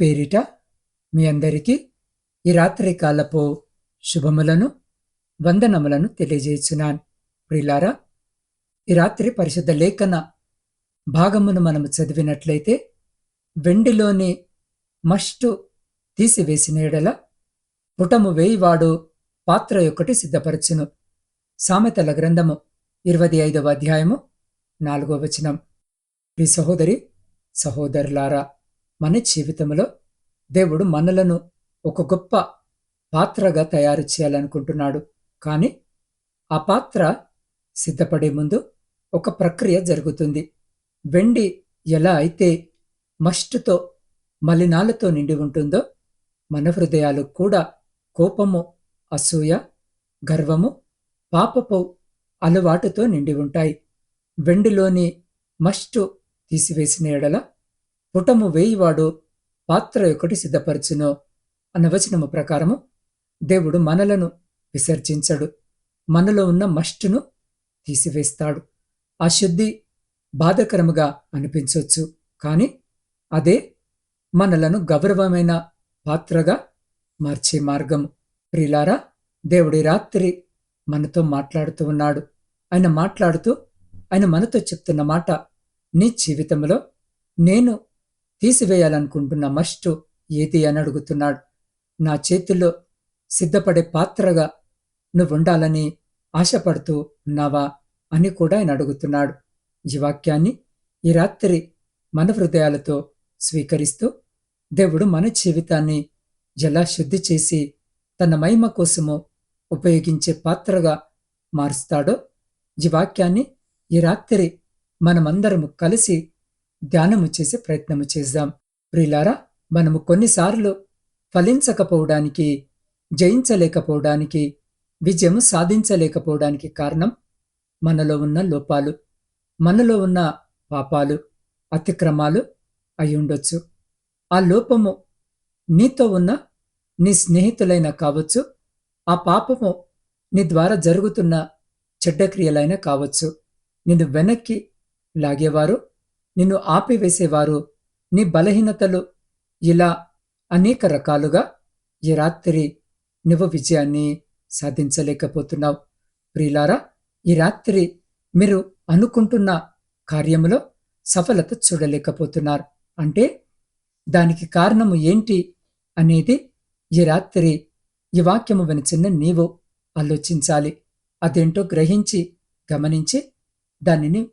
పేరిట మీ అందరికీ ఈ రాత్రి కాలపు శుభములను వందనములను తెలియజేస్తున్నాను. ప్రిలారా ఈ రాత్రి పరిశుద్ధ లేఖన భాగమును మనము చదివినట్లయితే వెండిలోని మస్టు తీసివేసిన ఎడల పుటము వేయివాడు పాత్ర ఒకటి సిద్ధపరచును. సామెతల గ్రంథము ఇరవై ఐదవ అధ్యాయము నాలుగో వచనం. ఈ సహోదరి సహోదరులారా మన జీవితంలో దేవుడు మనలను ఒక గొప్ప పాత్రగా తయారు చేయాలనుకుంటున్నాడు. కానీ ఆ పాత్ర సిద్ధపడే ముందు ఒక ప్రక్రియ జరుగుతుంది. వెండి ఎలా అయితే మస్టుతో మలినాలతో నిండి ఉంటుందో మన హృదయాలు కూడా కోపము అసూయ గర్వము పాపపు అలవాటుతో నిండి ఉంటాయి. వెండిలోని మస్టు తీసివేసిన ఎడల పుటము వేయివాడు పాత్ర ఒకటి సిద్ధపరచును అన్న వచనము ప్రకారము దేవుడు మనలను విసర్జించడు. మనలో ఉన్న మస్టును తీసివేస్తాడు. ఆ శుద్ధి బాధకరముగా అనిపించవచ్చు కానీ అదే మనలను గౌరవమైన పాత్రగా మార్చే మార్గము. ప్రిలారా దేవుడి రాత్రి మనతో మాట్లాడుతూ ఉన్నాడు. ఆయన మాట్లాడుతూ ఆయన మనతో చెప్తున్న మాట నీ జీవితంలో నేను తీసివేయాలనుకుంటున్న మస్టు ఏది అని అడుగుతున్నాడు. నా చేతుల్లో సిద్ధపడే పాత్రగా నువ్వు ఉండాలని ఆశపడుతూ ఉన్నావా అని కూడా ఆయన అడుగుతున్నాడు. ఈ వాక్యాన్ని ఈ రాత్రి మన హృదయాలతో స్వీకరిస్తూ దేవుడు మన జీవితాన్ని ఎలా శుద్ధి చేసి తన మహిమ కోసము ఉపయోగించే పాత్రగా మారుస్తాడో ఈ వాక్యాన్ని ఈ రాత్రి మనమందరము కలిసి ధ్యానము చేసే ప్రయత్నము చేద్దాం. ప్రిలారా మనము కొన్నిసార్లు ఫలించకపోవడానికి జయించలేకపోవడానికి విజయము సాధించలేకపోవడానికి కారణం మనలో ఉన్న లోపాలు మనలో ఉన్న పాపాలు అతిక్రమాలు అయి ఉండొచ్చు. ఆ లోపము నీతో ఉన్న నీ స్నేహితులైనా కావచ్చు ఆ పాపము నీ ద్వారా జరుగుతున్న చెడ్డక్రియలైనా కావచ్చు. నిన్ను వెనక్కి లాగేవారు నిన్ను ఆపివేసేవారు. నీ బలహీనతలు ఇలా అనేక రకాలుగా ఈ రాత్రి నువ్వు విజయాన్ని సాధించలేకపోతున్నావు. ప్రియులారా ఈ రాత్రి మీరు అనుకుంటున్న కార్యములో సఫలత చూడలేకపోతున్నారు. అంటే దానికి కారణము ఏంటి అనేది ఈ రాత్రి ఈ వాక్యము వినిచిన్న నీవు ఆలోచించాలి. అదేంటో గ్రహించి గమనించి దానిని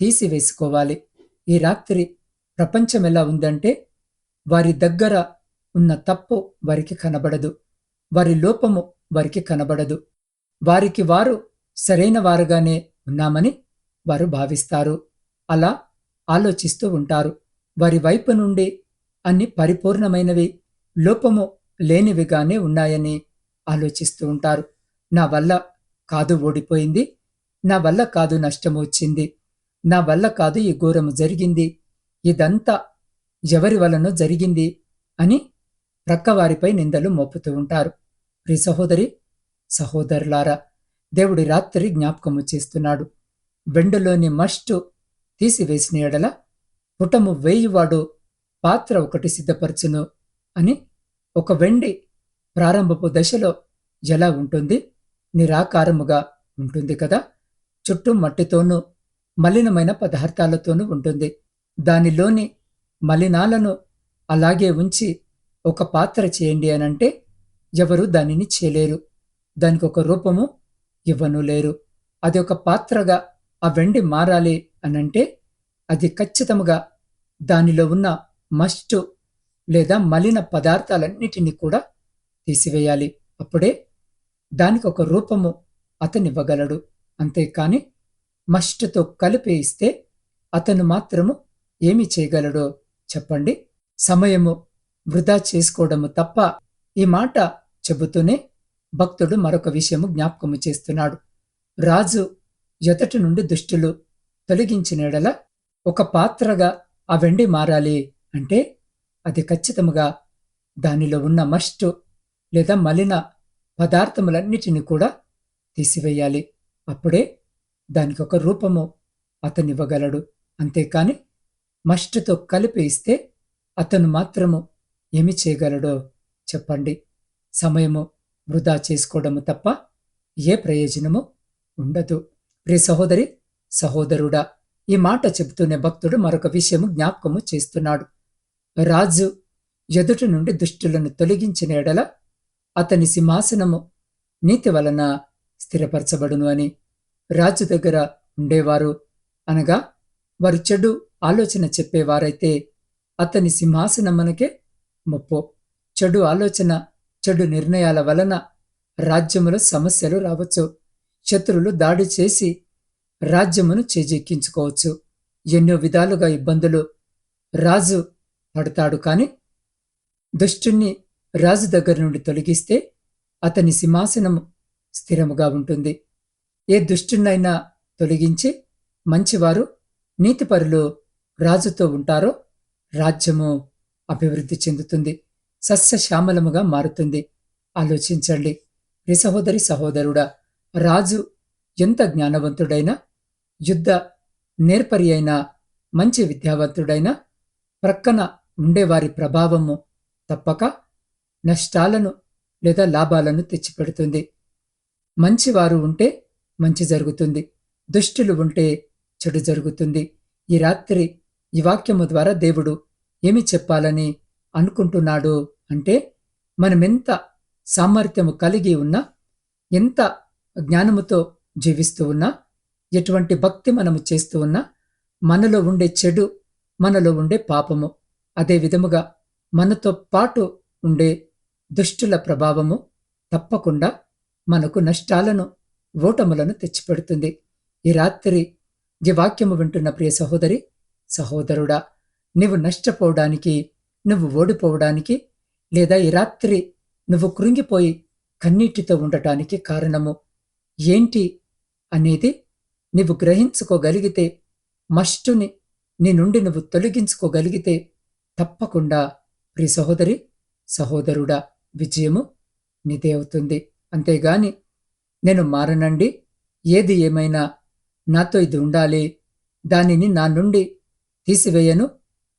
తీసివేసుకోవాలి. ఈ రాత్రి ప్రపంచం ఎలా ఉందంటే వారి దగ్గర ఉన్న తప్పు వారికి కనబడదు. వారి లోపము వారికి కనబడదు. వారికి వారు సరైన వారుగానే ఉన్నామని వారు భావిస్తారు. అలా ఆలోచిస్తూ ఉంటారు. వారి వైపు నుండి అన్ని పరిపూర్ణమైనవి లోపము లేనివిగానే ఉన్నాయని ఆలోచిస్తూ ఉంటారు. నా వల్ల కాదు ఓడిపోయింది. నా వల్ల కాదు నష్టము వచ్చింది నా వల్ల కాదు ఈ ఘోరము జరిగింది. ఇదంతా ఎవరి వలనో జరిగింది? అని ప్రక్కవారిపై నిందలు మోపుతూ ఉంటారు. ప్రి సహోదరి సహోదరులారా దేవుడి రాత్రి జ్ఞాపకము చేస్తున్నాడు. వెండులోని మస్టు తీసివేసిన ఎడల పుటము వేయివాడు పాత్ర ఒకటి సిద్ధపరచును అని ఒక వెండి ప్రారంభపు దశలో ఎలా ఉంటుంది? నిరాకారముగా ఉంటుంది కదా? చుట్టూ మట్టితోనూ మలినమైన పదార్థాలతోనూ ఉంటుంది. దానిలోని మలినాలను అలాగే ఉంచి ఒక పాత్ర చేయండి అనంటే ఎవరు దానిని చేయలేరు. దానికి ఒక రూపము ఇవ్వను లేరు. అది ఒక పాత్రగా ఆ వెండి మారాలి అనంటే అది ఖచ్చితముగా దానిలో ఉన్న మస్టు లేదా మలిన పదార్థాలన్నిటినీ కూడా తీసివేయాలి. అప్పుడే దానికి ఒక రూపము అతనివ్వగలడు. అంతేకాని మస్టుతో కలిపి ఇస్తే అతను మాత్రము ఏమి చేయగలడో చెప్పండి. సమయము వృధా చేసుకోవడము తప్ప ఈ మాట చెబుతూనే భక్తుడు మరొక విషయము జ్ఞాపకము చేస్తున్నాడు. రాజు ఎతటి నుండి దుష్టులు తొలగించినడల ఒక పాత్రగా ఆ వెండి మారాలి అంటే అది ఖచ్చితముగా దానిలో ఉన్న మస్టు లేదా మలిన పదార్థములన్నిటిని కూడా తీసివేయాలి. అప్పుడే దానికి ఒక రూపము అతనివ్వగలడు. అంతేకాని మస్టుతో కలిపి ఇస్తే అతను మాత్రము ఏమి చేయగలడో చెప్పండి. సమయము వృధా చేసుకోవడము తప్ప ఏ ప్రయోజనము ఉండదు. ప్రియ సహోదరి సహోదరుడా ఈ మాట చెబుతూనే భక్తుడు మరొక విషయము జ్ఞాపకము చేస్తున్నాడు. రాజు ఎదుటి నుండి దుష్టులను తొలగించిన ఎడల అతని సింహాసనము నీతి వలన స్థిరపరచబడును అని రాజు దగ్గర ఉండేవారు. అనగా వారు చెడు ఆలోచన చెప్పేవారైతే అతని సింహాసనమునకే ముప్పు. చెడు ఆలోచన చెడు నిర్ణయాల వలన రాజ్యములో సమస్యలు రావచ్చు. శత్రులు దాడి చేసి రాజ్యమును చేజెక్కించుకోవచ్చు. ఎన్నో విధాలుగా ఇబ్బందులు రాజు పడతాడు కాని దుష్టుణ్ణి రాజు దగ్గర నుండి తొలగిస్తే అతని సింహాసనము స్థిరముగా ఉంటుంది. ఏ దుష్టునైనా తొలగించి మంచివారు నీతిపరులు రాజుతో ఉంటారో రాజ్యము అభివృద్ధి చెందుతుంది. సస్యశ్యామలముగా మారుతుంది. ఆలోచించండి. రి సహోదరి సహోదరుడా రాజు ఎంత జ్ఞానవంతుడైనా యుద్ధ నేర్పరి అయిన మంచి విద్యావంతుడైనా ప్రక్కన ఉండేవారి ప్రభావము తప్పక నష్టాలను లేదా లాభాలను తెచ్చిపెడుతుంది. మంచివారు ఉంటే మంచి జరుగుతుంది. దుష్టులు ఉంటే చెడు జరుగుతుంది. ఈ రాత్రి ఈ వాక్యము ద్వారా దేవుడు ఏమి చెప్పాలని అనుకుంటున్నాడు అంటే మనమెంత సామర్థ్యము కలిగి ఉన్నా ఎంత జ్ఞానముతో జీవిస్తూ ఉన్నా ఎటువంటి భక్తి మనము చేస్తూ ఉన్నా మనలో ఉండే చెడు మనలో ఉండే పాపము అదే విధముగా మనతో పాటు ఉండే దుష్టుల ప్రభావము తప్పకుండా మనకు నష్టాలను ఓటములను తెచ్చిపెడుతుంది. ఈ రాత్రి ఈ వాక్యము వింటున్న ప్రియ సహోదరి సహోదరుడా నువ్వు నష్టపోవడానికి నువ్వు ఓడిపోవడానికి లేదా ఈ రాత్రి నువ్వు కృంగిపోయి కన్నీటితో ఉండటానికి కారణము ఏంటి అనేది నీవు గ్రహించుకోగలిగితే మష్టుని నీ నుండి నువ్వు తొలగించుకోగలిగితే తప్పకుండా ప్రియ సహోదరి సహోదరుడా విజయము నీదే అవుతుంది. అంతేగాని నేను మారనండి. ఏది ఏమైనా నాతో ఇది ఉండాలి. దానిని నా నుండి తీసివేయను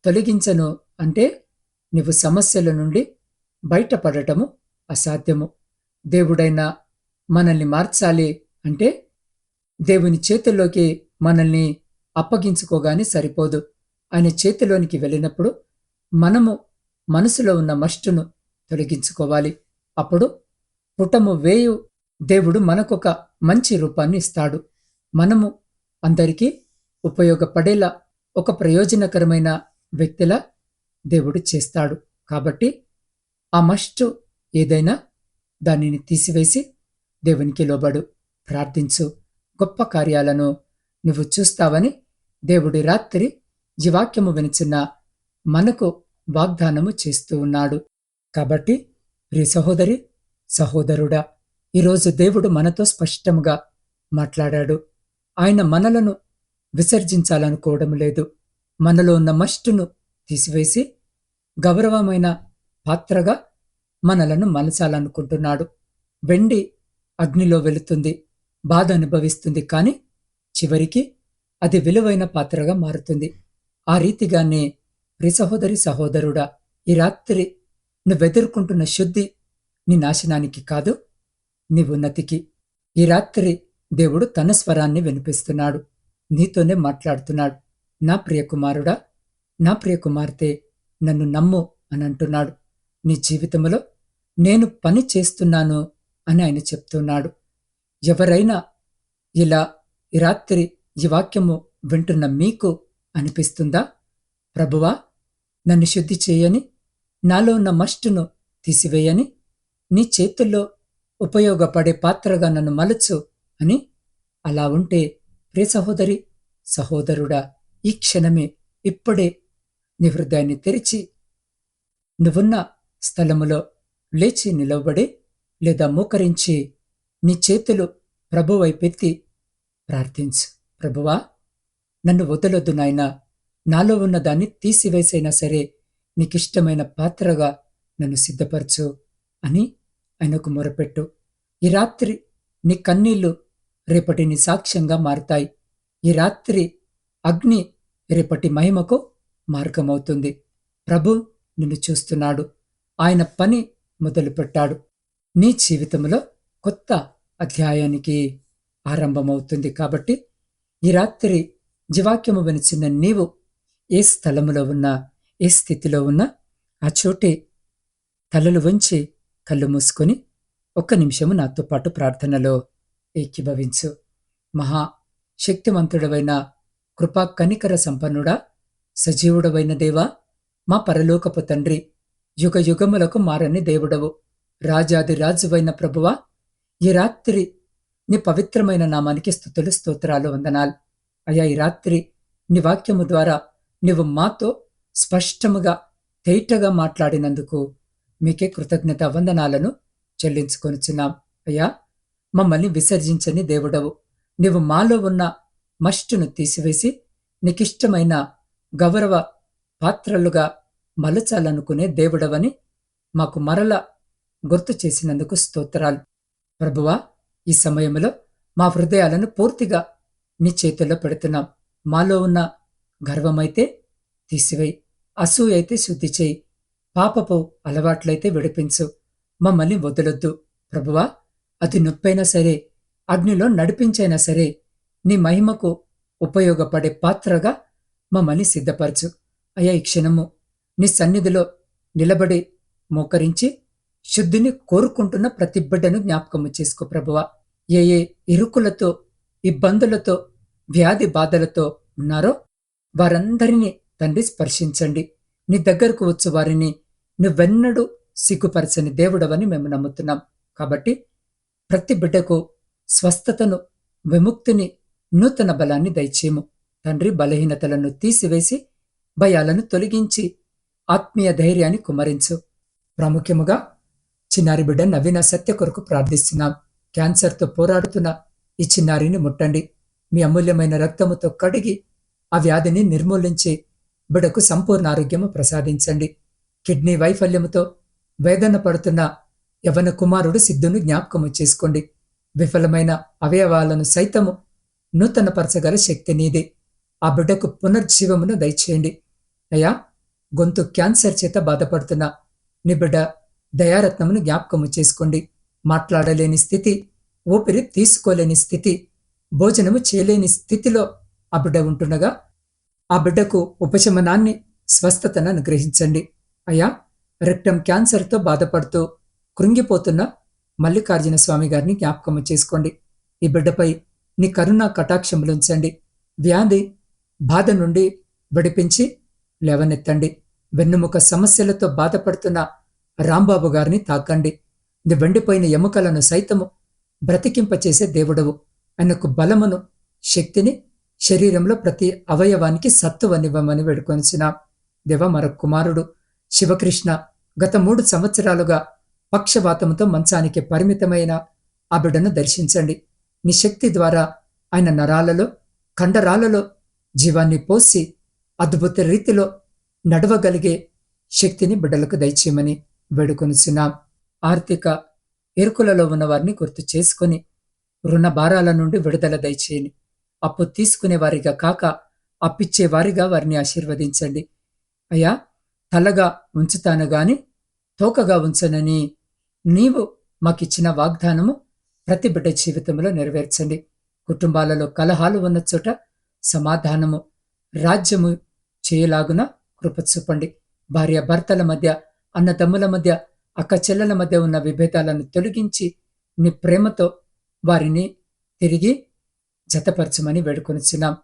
తొలగించను అంటే నీవు సమస్యల నుండి బయటపడటము అసాధ్యము. దేవుడైనా మనల్ని మార్చాలి అంటే దేవుని చేతుల్లోకి మనల్ని అప్పగించుకోగానే సరిపోదు. ఆయన చేతిలోనికి వెళ్ళినప్పుడు మనము మనసులో ఉన్న మస్టును తొలగించుకోవాలి. అప్పుడు పుటము వేయు దేవుడు మనకొక మంచి రూపాన్ని ఇస్తాడు. మనము అందరికీ ఉపయోగపడేలా ఒక ప్రయోజనకరమైన వ్యక్తిలా దేవుడు చేస్తాడు. కాబట్టి ఆ మస్టు ఏదైనా దానిని తీసివేసి దేవునికి లోబడు. ప్రార్థించు. గొప్ప కార్యాలను నువ్వు చూస్తావని దేవుడి రాత్రి జీవాక్యము వినిచిన మనకు వాగ్దానము చేస్తూ ఉన్నాడు. కాబట్టి ప్రియ సహోదరి సహోదరుడా ఈరోజు దేవుడు మనతో స్పష్టంగా మాట్లాడాడు. ఆయన మనలను విసర్జించాలనుకోవడం లేదు. మనలో ఉన్న మస్టును తీసివేసి గౌరవమైన పాత్రగా మనలను మలచాలనుకుంటున్నాడు. వెండి అగ్నిలో వెళుతుంది బాధ అనుభవిస్తుంది కానీ చివరికి అది విలువైన పాత్రగా మారుతుంది. ఆ రీతిగానే ప్రి సహోదరి సహోదరుడా ఈ రాత్రి నువ్వెదుర్కొంటున్న శుద్ధి నీ నాశనానికి కాదు. నీవు నతికి. ఈ రాత్రి దేవుడు తన స్వరాన్ని వినిపిస్తున్నాడు. నీతోనే మాట్లాడుతున్నాడు. నా ప్రియకుమారుడా నా ప్రియకుమార్తె నన్ను నమ్ము అని అంటున్నాడు నీ జీవితంలో నేను పని చేస్తున్నాను అని ఆయన చెప్తున్నాడు. ఎవరైనా ఇలా ఈ రాత్రి ఈ వాక్యము వింటున్న మీకు అనిపిస్తుందా? ప్రభువా నన్ను శుద్ధి చేయని నాలో ఉన్న మస్టును తీసివేయని నీ చేతుల్లో ఉపయోగపడే పాత్రగా నన్ను మలచు అని అలా ఉంటే ప్రే సహోదరి సహోదరుడా ఈ క్షణమే ఇప్పుడే నీ హృదయాన్ని తెరిచి నువ్వున్న స్థలములో లేచి నిలవబడి లేదా మోకరించి నీ చేతులు ప్రభువైపెత్తి ప్రార్థించు. ప్రభువా నన్ను వదలొద్దు నాయనా. నాలో ఉన్న దాన్ని తీసివేసైనా సరే నీకిష్టమైన పాత్రగా నన్ను సిద్ధపరచు అని ఆయనకు మొరపెట్టు ఈ రాత్రి నీ కన్నీళ్ళు రేపటి నీ సాక్ష్యంగా మారుతాయి. ఈ రాత్రి అగ్ని రేపటి మహిమకు మార్గమవుతుంది. ప్రభు నిన్ను చూస్తున్నాడు. ఆయన పని మొదలుపెట్టాడు. నీ జీవితంలో కొత్త అధ్యాయానికి ఆరంభమవుతుంది కాబట్టి ఈ రాత్రి జీవాక్యము వెనిచిన నీవు ఏ స్థలములో ఉన్నా ఏ స్థితిలో ఉన్నా ఆ చోటే తలలు వంచి కళ్ళు మూసుకొని ఒక్క నిమిషము నాతో పాటు ప్రార్థనలో ఏకీభవించు. మహా శక్తివంతుడవైన కృపా కనికర సంపన్నుడా సజీవుడవైన దేవా మా పరలోకపు తండ్రి యుగ యుగములకు మారని దేవుడవు రాజాది రాజువైన ప్రభువా ఈ రాత్రి నీ పవిత్రమైన నామానికి స్థుతులు స్తోత్రాలు వందనాలు. అయా ఈ రాత్రి నీ వాక్యము ద్వారా నీవు మాతో స్పష్టముగా తేటగా మాట్లాడినందుకు మీకే కృతజ్ఞత వందనాలను చెల్లించుకొనిచున్నాం. అయ్యా మమ్మల్ని విసర్జించని దేవుడవు. నీవు మాలో ఉన్న మస్టును తీసివేసి నీకిష్టమైన గౌరవ పాత్రలుగా మలచాలనుకునే దేవుడవని మాకు మరల గుర్తు చేసినందుకు స్తోత్రాలు. ప్రభువా ఈ సమయంలో మా హృదయాలను పూర్తిగా నీ చేతుల్లో పెడుతున్నాం. మాలో ఉన్న గర్వమైతే తీసివేయి అసూయ అయితే శుద్ధి చేయి. పాపపు అలవాట్లయితే విడిపించు. మమ్మల్ని వదలొద్దు. ప్రభువా అది నొప్పైనా సరే అగ్నిలో నడిపించైనా సరే నీ మహిమకు ఉపయోగపడే పాత్రగా మమ్మల్ని సిద్ధపరచు. అయ్యా ఈ క్షణము నీ సన్నిధిలో నిలబడి మోకరించి శుద్ధిని కోరుకుంటున్న ప్రతి బిడ్డను జ్ఞాపకము చేసుకో ప్రభువా. ఏ ఏ ఇరుకులతో ఇబ్బందులతో వ్యాధి బాధలతో ఉన్నారో వారందరినీ తండ్రి స్పర్శించండి. నీ దగ్గరకు వచ్చు వారిని నువ్వెన్నడూ సిగ్గుపరచని దేవుడవని మేము నమ్ముతున్నాం. కాబట్టి ప్రతి బిడ్డకు స్వస్థతను విముక్తిని నూతన బలాన్ని దయచేయము. తండ్రి బలహీనతలను తీసివేసి భయాలను తొలగించి ఆత్మీయ ధైర్యాన్ని కుమరించు ప్రాముఖ్యముగా చిన్నారి బిడ్డ నవీన సత్య కొరకు ప్రార్థిస్తున్నాం. క్యాన్సర్తో పోరాడుతున్న ఈ చిన్నారిని ముట్టండి. మీ అమూల్యమైన రక్తముతో కడిగి ఆ వ్యాధిని నిర్మూలించి బిడకు సంపూర్ణ ఆరోగ్యము ప్రసాదించండి. కిడ్నీ వైఫల్యముతో వేదన పడుతున్న యవన కుమారుడు సిద్ధును జ్ఞాపకము చేసుకోండి. విఫలమైన అవయవాలను సైతము నూతనపరచగల శక్తి నీదే. ఆ బిడ్డకు పునర్జీవమును దయచేయండి. అయ్యా గొంతు క్యాన్సర్ చేత బాధపడుతున్న నీ బిడ్డ దయారత్నమును జ్ఞాపకము చేసుకోండి. మాట్లాడలేని స్థితి ఊపిరి తీసుకోలేని స్థితి భోజనము చేయలేని స్థితిలో ఆ బిడ్డ ఉంటుండగా ఆ బిడ్డకు ఉపశమనాన్ని స్వస్థతను అనుగ్రహించండి. అయ్యా రెక్టం క్యాన్సర్తో బాధపడుతూ కృంగిపోతున్న మల్లికార్జున స్వామి గారిని జ్ఞాపకము చేసుకోండి. ఈ బిడ్డపై నీ కరుణా కటాక్షములుంచండి వ్యాధి బాధ నుండి విడిపించి లేవనెత్తండి. వెన్నుముక సమస్యలతో బాధపడుతున్న రాంబాబు గారిని తాకండి. నీ వెండిపోయిన ఎముకలను సైతము బ్రతికింపచేసే దేవుడవు. ఆయనకు బలమును శక్తిని శరీరంలో ప్రతి అవయవానికి సత్తువనివ్వమని వేడుకొనిచిన దేవ మరొక కుమారుడు శివకృష్ణ గత మూడు సంవత్సరాలుగా పక్షవాతముతో మంచానికి పరిమితమైన ఆ బిడ్డను దర్శించండి. నీ శక్తి ద్వారా ఆయన నరాలలో కండరాలలో జీవాన్ని పోసి అద్భుత రీతిలో నడవగలిగే శక్తిని బిడ్డలకు దయచేయమని వేడుకొనిచున్నాం. ఆర్థిక ఎరుకులలో ఉన్న వారిని గుర్తు చేసుకొని రుణ భారాల నుండి విడుదల దయచేయని అప్పు తీసుకునే వారిగా కాక అప్పిచ్చే వారిగా వారిని ఆశీర్వదించండి. అయ్యా తలగా ఉంచుతాను గాని తోకగా ఉంచనని నీవు మాకిచ్చిన వాగ్దానము ప్రతి బిడ్డ జీవితంలో నెరవేర్చండి. కుటుంబాలలో కలహాలు ఉన్న చోట సమాధానము రాజ్యము చేయలాగున కృప చూపండి. భార్య భర్తల మధ్య అన్నదమ్ముల మధ్య అక్క చెల్లెల మధ్య ఉన్న విభేదాలను తొలగించి నీ ప్రేమతో వారిని తిరిగి జతపరచమని వేడుకొనిచున్నాం.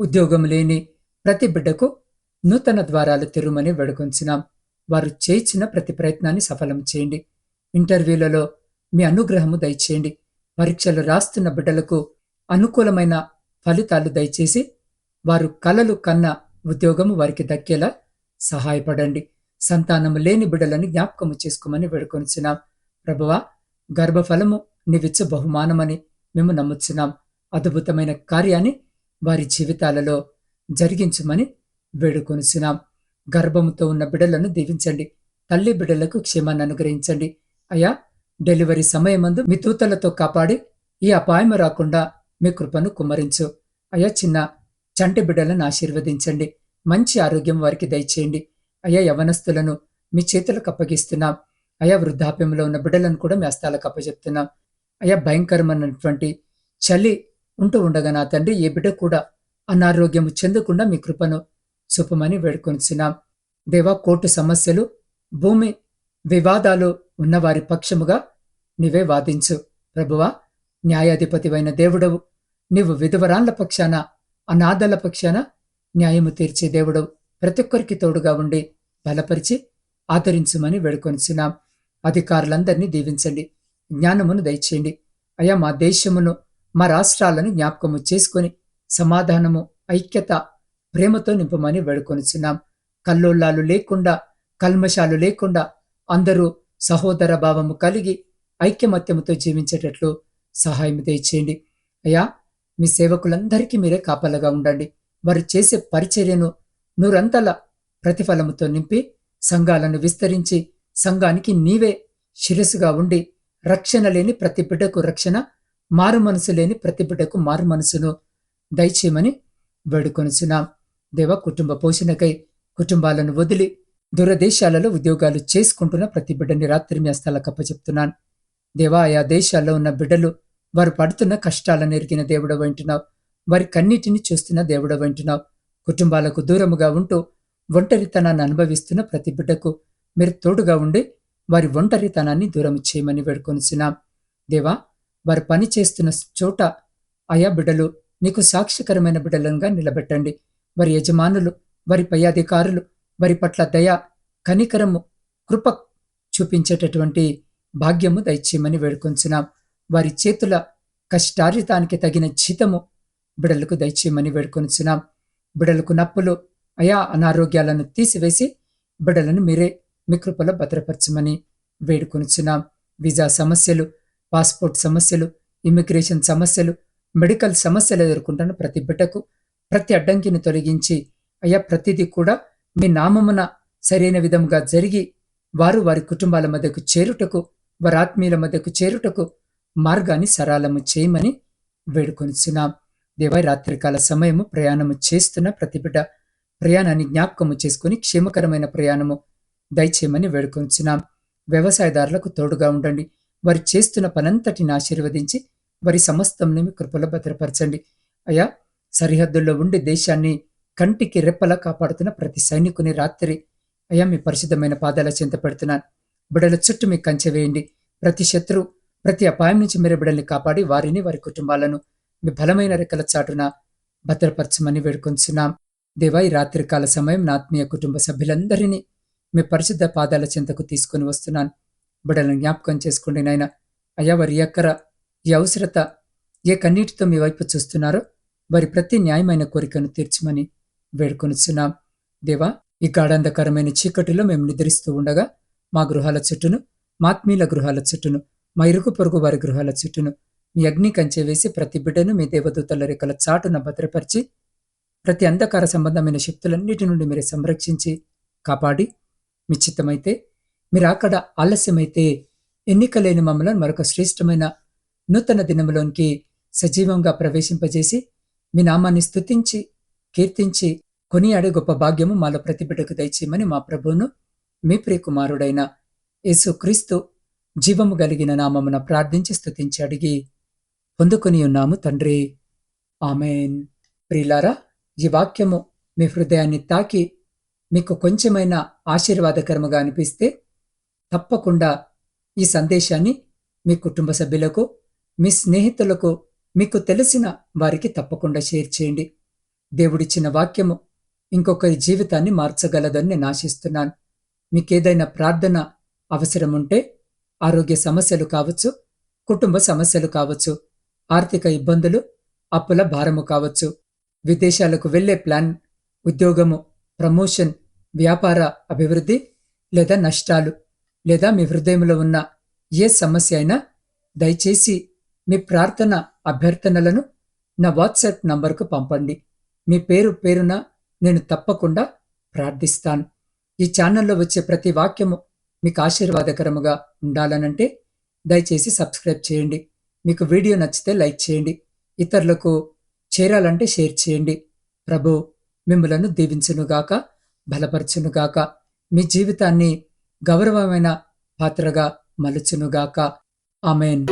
ఉద్యోగం లేని ప్రతి బిడ్డకు నూతన ద్వారాలు తెరుమని వేడుకొంచున్నాం. వారు చేయించిన ప్రతి ప్రయత్నాన్ని సఫలం చేయండి. ఇంటర్వ్యూలలో మీ అనుగ్రహము దయచేయండి. పరీక్షలు రాస్తున్న బిడ్డలకు అనుకూలమైన ఫలితాలు దయచేసి వారు కలలు కన్న ఉద్యోగము వారికి దక్కేలా సహాయపడండి. సంతానము లేని బిడ్డలని జ్ఞాపకము చేసుకోమని వేడుకొనిచున్నాం ప్రభువా గర్భఫలము నివిచ్చ బహుమానమని మేము నమ్ముచున్నాం. అద్భుతమైన కార్యాన్ని వారి జీవితాలలో జరిగించమని వేడుకొనిసినాం గర్భముతో ఉన్న బిడ్డలను దీవించండి. తల్లి బిడ్డలకు క్షేమాన్ని అనుగ్రహించండి. అయ్యా డెలివరీ సమయమందు మీ తూతలతో కాపాడి ఈ అపాయం రాకుండా మీ కృపను కుమ్మరించు. అయ్యా చిన్న చంటి బిడ్డలను ఆశీర్వదించండి. మంచి ఆరోగ్యం వారికి దయచేయండి. అయ్యా యవనస్తులను మీ చేతులకు అప్పగిస్తున్నాం. అయా వృద్ధాప్యంలో ఉన్న బిడ్డలను కూడా మీ హస్తాలకు అప్పచెప్తున్నాం అయా భయంకరమైనటువంటి చలి ఉంటూ ఉండగా నా తండ్రి ఏ బిడ్డ కూడా అనారోగ్యము చెందకుండా మీ కృపను చూపమని వేడుకొనిచున్నాం. దేవా కోర్టు సమస్యలు భూమి వివాదాలు ఉన్నవారి పక్షముగా నీవే వాదించు. ప్రభువా న్యాయాధిపతివైన దేవుడవు. నీవు విధవరాన్ల పక్షాన అనాథల పక్షాన న్యాయము తీర్చే దేవుడవు. ప్రతి ఒక్కరికి తోడుగా ఉండి బలపరిచి ఆదరించుమని వేడుకొనిచున్నాం. అధికారులందరినీ దీవించండి. జ్ఞానమును దయచేయండి. అయా మా దేశమును మా రాష్ట్రాలను జ్ఞాపకము చేసుకొని సమాధానము ఐక్యత ప్రేమతో నింపమని వేడుకొనిచున్నాం కల్లోలాలు లేకుండా కల్మషాలు లేకుండా అందరూ సహోదర భావము కలిగి ఐక్యమత్యముతో జీవించేటట్లు సహాయం దయచేయండి. అయ్యా మీ సేవకులందరికీ మీరే కాపలగా ఉండండి. వారు చేసే పరిచర్యను నూరంతల ప్రతిఫలముతో నింపి సంఘాలను విస్తరించి సంఘానికి నీవే శిరస్సుగా ఉండి రక్షణ లేని ప్రతి బిడ్డకు రక్షణ మారు మనసు లేని ప్రతి బిడ్డకు మారు మనసును దయచేయమని వేడుకొనిచున్నాం దేవ కుటుంబ పోషణకై కుటుంబాలను వదిలి దూరదేశాలలో ఉద్యోగాలు చేసుకుంటున్న ప్రతి బిడ్డని రాత్రి మీ హస్తాలకు అప్పచెప్తున్నాను. దేవా ఆయా దేశాల్లో ఉన్న బిడ్డలు వారు పడుతున్న కష్టాలను ఎరిగిన దేవుడు వింటున్నావు వారి కన్నిటిని చూస్తున్న దేవుడు వింటున్నావు కుటుంబాలకు దూరముగా ఉంటూ ఒంటరితనాన్ని అనుభవిస్తున్న ప్రతి బిడ్డకు మీరు తోడుగా ఉండి వారి ఒంటరితనాన్ని దూరం చేయమని వేడుకొనిచున్నాం. దేవా వారు పని చేస్తున్న చోట ఆయా బిడ్డలు నీకు సాక్షికరమైన బిడ్డలంగా నిలబెట్టండి. వారి యజమానులు వారి పై అధికారులు వారి పట్ల దయ కనికరము కృప చూపించేటటువంటి భాగ్యము దయచేయమని వేడుకొంచున్నాం. వారి చేతుల కష్టార్జితానికి తగిన జీతము బిడలకు దయచేయమని వేడుకొనిచున్నాం బిడలకు నప్పులు అయా అనారోగ్యాలను తీసివేసి బిడలను మీరే మీ కృపలో భద్రపరచమని వేడుకొనిచున్నాం వీజా సమస్యలు పాస్పోర్ట్ సమస్యలు ఇమిగ్రేషన్ సమస్యలు మెడికల్ సమస్యలు ఎదుర్కొంటున్న ప్రతి బిడ్డకు ప్రతి అడ్డంకిని తొలగించి అయ్యా ప్రతిదీ కూడా మీ నామమున సరైన విధంగా జరిగి వారు వారి కుటుంబాల మధ్యకు చేరుటకు వారి ఆత్మీయుల మధ్యకు చేరుటకు మార్గాన్ని సరళము చేయమని వేడుకొనిచున్నాం. దేవా రాత్రికాల సమయము ప్రయాణము చేస్తున్న ప్రతి బిడ్డ ప్రయాణాన్ని జ్ఞాపకము చేసుకుని క్షేమకరమైన ప్రయాణము దయచేయమని వేడుకొంచున్నాం వ్యవసాయదారులకు తోడుగా ఉండండి. వారు చేస్తున్న పనంతటిని ఆశీర్వదించి వారి సమస్తంని మీ కృపలో భద్రపరచండి. అయా సరిహద్దుల్లో ఉండి దేశాన్ని కంటికి రెప్పలా కాపాడుతున్న ప్రతి సైనికుని రాత్రి అయా మీ పరిశుద్ధమైన పాదాల చెంత పెడుతున్నాను. బిడల చుట్టూ మీ కంచె వేయండి. ప్రతి శత్రు ప్రతి అపాయం నుంచి మీరు బిడల్ని కాపాడి వారిని వారి కుటుంబాలను మీ బలమైన రెక్కల చాటున భద్రపరచమని వేడుకొంచున్నాం. దేవా ఈ రాత్రికాల సమయం నా ఆత్మీయ కుటుంబ సభ్యులందరినీ మీ పరిశుద్ధ పాదాల చెంతకు తీసుకుని వస్తున్నాను. బిడలను జ్ఞాపకం చేసుకోండి నాయన. అయ్యా వారి ఎక్కర ఈ అవసరత ఏ కన్నీటితో మీ వైపు చూస్తున్నారో వారి ప్రతి న్యాయమైన కోరికను తీర్చమని వేడుకొనిచున్నాం. దేవా ఈ గాఢాంధకరమైన చీకటిలో మేము నిద్రిస్తూ ఉండగా మా గృహాల చుట్టూను మాత్మీల గృహాల చుట్టూను మా ఇరుగు పొరుగు వారి గృహాల చుట్టూను మీ అగ్ని కంచె వేసి ప్రతి బిడ్డను మీ దేవదూతల రేఖల చాటున భద్రపరిచి ప్రతి అంధకార సంబంధమైన శక్తులన్నిటి నుండి మీరు సంరక్షించి కాపాడి మీ చిత్తమైతే మీరు అక్కడ ఆలస్యమైతే ఎన్నిక లేని మరొక శ్రేష్టమైన నూతన దినములోనికి సజీవంగా ప్రవేశింపజేసి మీ నామాన్ని స్థుతించి కీర్తించి కొనియాడే గొప్ప భాగ్యము మాలో ప్రతి బిడ్డకు దయచేయమని మా ప్రభువును మీ ప్రియకుమారుడైన యేసుక్రీస్తు జీవము కలిగిన నామమున ప్రార్థించి స్థుతించి అడిగి పొందుకొని ఉన్నాము తండ్రి. ఆమెన్. ప్రిలారా ఈ వాక్యము మీ హృదయాన్ని తాకి మీకు కొంచెమైన ఆశీర్వాదకరముగా అనిపిస్తే తప్పకుండా ఈ సందేశాన్ని మీ కుటుంబ సభ్యులకు మీ స్నేహితులకు మీకు తెలిసిన వారికి తప్పకుండా షేర్ చేయండి. దేవుడిచ్చిన వాక్యము ఇంకొకరి జీవితాన్ని మార్చగలదని నేను ఆశిస్తున్నాను. మీకేదైనా ప్రార్థన అవసరం ఉంటే ఆరోగ్య సమస్యలు కావచ్చు కుటుంబ సమస్యలు కావచ్చు ఆర్థిక ఇబ్బందులు అప్పుల భారము కావచ్చు విదేశాలకు వెళ్ళే ప్లాన్ ఉద్యోగము ప్రమోషన్ వ్యాపార అభివృద్ధి లేదా నష్టాలు లేదా మీ హృదయంలో ఉన్న ఏ సమస్య అయినా దయచేసి మీ ప్రార్థన అభ్యర్థనలను నా వాట్సాప్ నంబర్కు పంపండి. మీ పేరు పేరున నేను తప్పకుండా ప్రార్థిస్తాను. ఈ ఛానల్లో వచ్చే ప్రతి వాక్యము మీకు ఆశీర్వాదకరముగా ఉండాలనంటే దయచేసి సబ్స్క్రైబ్ చేయండి. మీకు వీడియో నచ్చితే లైక్ చేయండి. ఇతరులకు చేరాలంటే షేర్ చేయండి. ప్రభు మిమ్మలను దీవించునుగాక బలపరచునుగాక మీ జీవితాన్ని గౌరవమైన పాత్రగా మలుచునుగాక. ఆమెన్.